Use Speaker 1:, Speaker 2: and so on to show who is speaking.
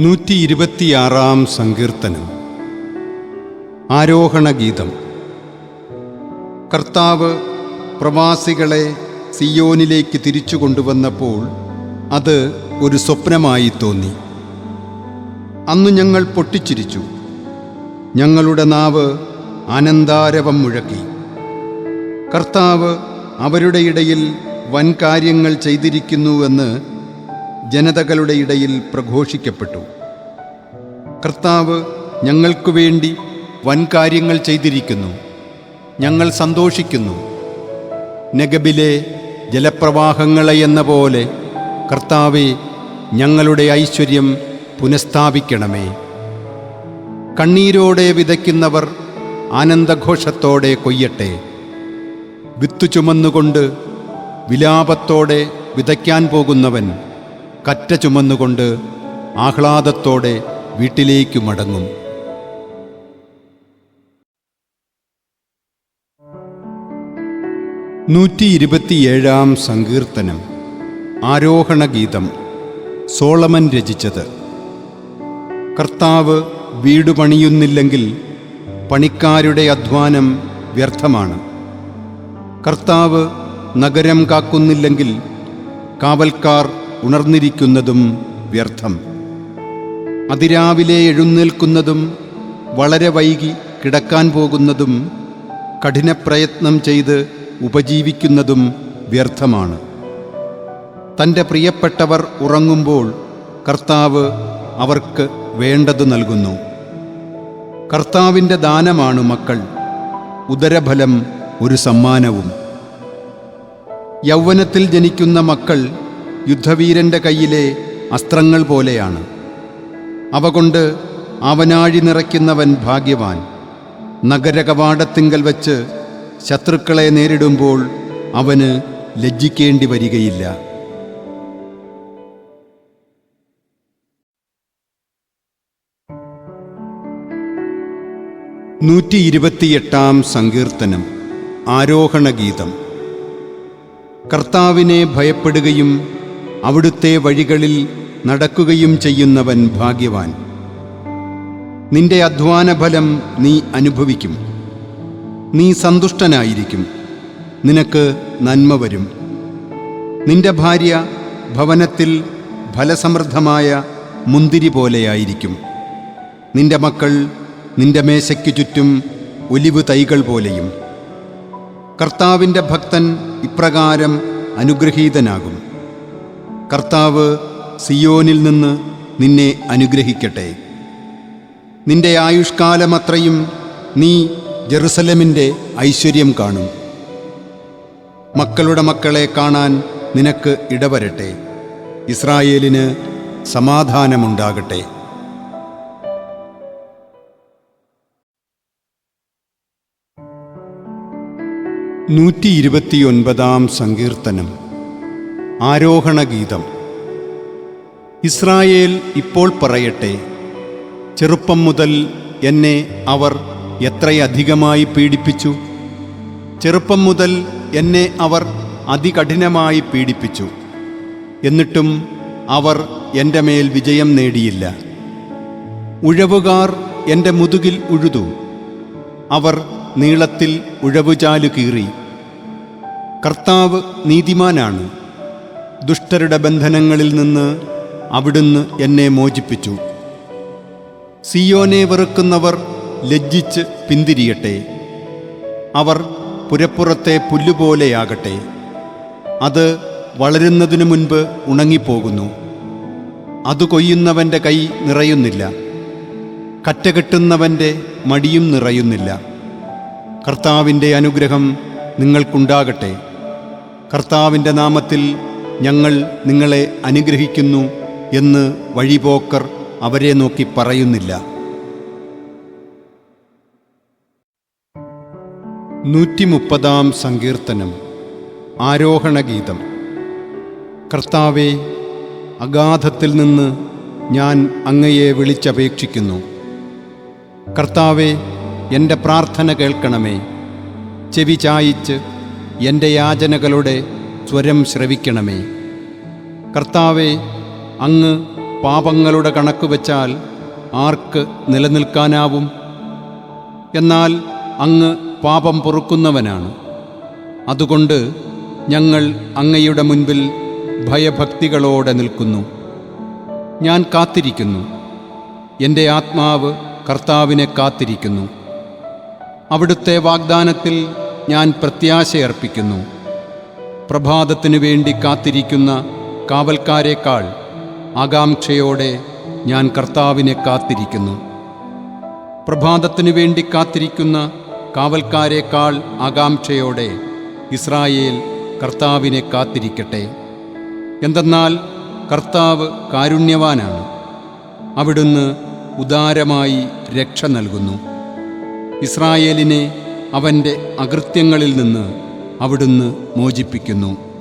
Speaker 1: നൂറ്റി ഇരുപത്തിയാറാം സങ്കീർത്തനം ആരോഹണഗീതം കർത്താവ് പ്രവാസികളെ സിയോനിലേക്ക് തിരിച്ചു കൊണ്ടുവന്നപ്പോൾ അത് ഒരു സ്വപ്നമായി തോന്നി. അന്ന് ഞങ്ങൾ പൊട്ടിച്ചിരിച്ചു. ഞങ്ങളുടെ നാവ് ആനന്ദാരവം മുഴക്കി. കർത്താവ് അവരുടെ ഇടയിൽ വൻകാര്യങ്ങൾ ചെയ്തിരിക്കുന്നുവെന്ന് ജനതകളുടെ ഇടയിൽ പ്രഘോഷിക്കപ്പെട്ടു. കർത്താവ് ഞങ്ങൾക്കു വേണ്ടി വൻകാര്യങ്ങൾ ചെയ്തിരിക്കുന്നു. ഞങ്ങൾ സന്തോഷിക്കുന്നു. നഗബിലെ ജലപ്രവാഹങ്ങളെ എന്ന പോലെ കർത്താവെ ഞങ്ങളുടെ ഐശ്വര്യം പുനഃസ്ഥാപിക്കണമേ. കണ്ണീരോടെ വിതയ്ക്കുന്നവർ ആനന്ദഘോഷത്തോടെ കൊയ്യട്ടെ. വിത്തു ചുമന്നുകൊണ്ട് വിലാപത്തോടെ വിതയ്ക്കാൻ പോകുന്നവൻ കറ്റ ചുമന്നുകൊണ്ട് ആഹ്ലാദത്തോടെ വീട്ടിലേക്ക് മടങ്ങും. നൂറ്റി ഇരുപത്തിയേഴാം സങ്കീർത്തനം. ആരോഹണഗീതം. സോളമൻ രചിച്ചത്. കർത്താവ് വീട് പണിയുന്നില്ലെങ്കിൽ പണിക്കാരുടെ അധ്വാനം വ്യർത്ഥമാണ്. കർത്താവ് നഗരം കാക്കുന്നില്ലെങ്കിൽ കാവൽക്കാർ ഉണർന്നിരിക്കുന്നതും വ്യർത്ഥം. അതിരാവിലെ എഴുന്നേൽക്കുന്നതും വളരെ വൈകി കിടക്കാൻ പോകുന്നതും കഠിനപ്രയത്നം ചെയ്ത് ഉപജീവിക്കുന്നതും വ്യർത്ഥമാണ്. തന്റെ പ്രിയപ്പെട്ടവർ ഉറങ്ങുമ്പോൾ കർത്താവ് അവർക്ക് വേണ്ടത് നൽകുന്നു. കർത്താവിന്റെ ദാനമാണ് മക്കൾ. ഉദരഫലം ഒരു സമ്മാനവും. യൗവനത്തിൽ ജനിക്കുന്ന മക്കൾ യുദ്ധവീരന്റെ കയ്യിലെ അസ്ത്രങ്ങൾ പോലെയാണ്. അവ കൊണ്ട് അവനാഴി നിറയ്ക്കുന്നവൻ ഭാഗ്യവാൻ. നഗരകവാടത്തിങ്കൽ വച്ച് ശത്രുക്കളെ നേരിടുമ്പോൾ അവന് ലജ്ജിക്കേണ്ടി വരികയില്ല. നൂറ്റി ഇരുപത്തിയെട്ടാം സങ്കീർത്തനം ആരോഹണഗീതം. കർത്താവിനെ ഭയപ്പെടുകയും അവിടുത്തെ വഴികളിൽ നടക്കുകയും ചെയ്യുന്നവൻ ഭാഗ്യവാൻ. നിന്റെ അധ്വാനഫലം നീ അനുഭവിക്കും. നീ സന്തുഷ്ടനായിരിക്കും. നിനക്ക് നന്മ വരും. നിന്റെ ഭാര്യ ഭവനത്തിൽ ഫലസമൃദ്ധമായ മുന്തിരി പോലെയായിരിക്കും. നിന്റെ മക്കൾ നിന്റെ മേശയ്ക്കു ചുറ്റും ഒലിവ് തൈകൾ പോലെയും. കർത്താവിന്റെ ഭക്തൻ ഇപ്രകാരം അനുഗ്രഹീതനാകും. കർത്താവ് സിയോനിൽ നിന്ന് നിന്നെ അനുഗ്രഹിക്കട്ടെ. നിന്റെ ആയുഷ്കാലമത്രയും നീ ജെറുസലമിന്റെ ഐശ്വര്യം കാണും. മക്കളുടെ മക്കളെ കാണാൻ നിനക്ക് ഇടവരട്ടെ. ഇസ്രായേലിന് സമാധാനമുണ്ടാകട്ടെ. നൂറ്റി ഇരുപത്തിയൊൻപതാം സങ്കീർത്തനം. ആരോഹണഗീതം. ഇസ്രായേൽ ഇപ്പോൾ പറയട്ടെ ചെറുപ്പം മുതൽ എന്നെ അവർ എത്രയധികമായി പീഡിപ്പിച്ചു? ചെറുപ്പം മുതൽ എന്നെ അവർ അതികഠിനമായി പീഡിപ്പിച്ചു. എന്നിട്ടും അവർ എന്റെ മേൽ വിജയം നേടിയില്ല. ഉഴവുകാർ എന്റെ മുതുകിൽ ഉഴുതു. അവർ നീളത്തിൽ ഉഴവുചാലു കീറി. കർത്താവ് നീതിമാനാണ്. ദുഷ്ടരുടെ ബന്ധനങ്ങളിൽ നിന്ന് അവിടുന്ന് എന്നെ മോചിപ്പിച്ചു. സിയോനെ വെറുക്കുന്നവർ ലജ്ജിച്ച് പിന്തിരിയട്ടെ. അവർ പുരപ്പുറത്തെ പുല്ലുപോലെയാകട്ടെ. അത് വളരുന്നതിനു മുൻപ് ഉണങ്ങിപ്പോകുന്നു. അത് കൊയ്യുന്നവന്റെ കൈ നിറയുന്നില്ല. കറ്റകെട്ടുന്നവന്റെ മടിയും നിറയുന്നില്ല. കർത്താവിന്റെ അനുഗ്രഹം നിങ്ങൾക്കുണ്ടാകട്ടെ. കർത്താവിന്റെ നാമത്തിൽ ഞങ്ങൾ നിങ്ങളെ അനുഗ്രഹിക്കുന്നു എന്ന് വഴിപോക്കർ അവരെ നോക്കി പറയുന്നില്ല. നൂറ്റി മുപ്പതാം സങ്കീർത്തനം. ആരോഹണഗീതം. കർത്താവെ അഗാധത്തിൽ നിന്ന് ഞാൻ അങ്ങയെ വിളിച്ചപേക്ഷിക്കുന്നു. കർത്താവെ എന്റെ പ്രാർത്ഥന കേൾക്കണമേ. ചെവി ചായിച്ച് എന്റെ യാചനകളുടെ സ്വരം ശ്രവിക്കണമേ. കർത്താവെ അങ്ങ് പാപങ്ങളുടെ കണക്ക് വച്ചാൽ ആർക്ക് നിലനിൽക്കാനാവും? എന്നാൽ അങ്ങ് പാപം പൊറുക്കുന്നവനാണ്. അതുകൊണ്ട് ഞങ്ങൾ അങ്ങയുടെ മുൻപിൽ ഭയഭക്തികളോടെ നിൽക്കുന്നു. ഞാൻ കാത്തിരിക്കുന്നു. എന്റെ ആത്മാവ് കർത്താവിനെ കാത്തിരിക്കുന്നു. അവിടുത്തെ വാഗ്ദാനത്തിൽ ഞാൻ പ്രത്യാശയർപ്പിക്കുന്നു. പ്രഭാതത്തിനു വേണ്ടി കാത്തിരിക്കുന്ന കാവൽക്കാരേക്കാൾ ആകാംക്ഷയോടെ ഞാൻ കർത്താവിനെ കാത്തിരിക്കുന്നു. പ്രഭാതത്തിനു വേണ്ടി കാത്തിരിക്കുന്ന കാവൽക്കാരേക്കാൾ ആകാംക്ഷയോടെ ഇസ്രായേൽ കർത്താവിനെ കാത്തിരിക്കട്ടെ. എന്തെന്നാൽ കർത്താവ് കാരുണ്യവാനാണ്. അവിടുന്ന് ഉദാരമായി രക്ഷ നൽകുന്നു. ഇസ്രായേലിനെ അവന്റെ അകൃത്യങ്ങളിൽ നിന്ന് അവിടുന്ന് മോചിപ്പിക്കുന്നു.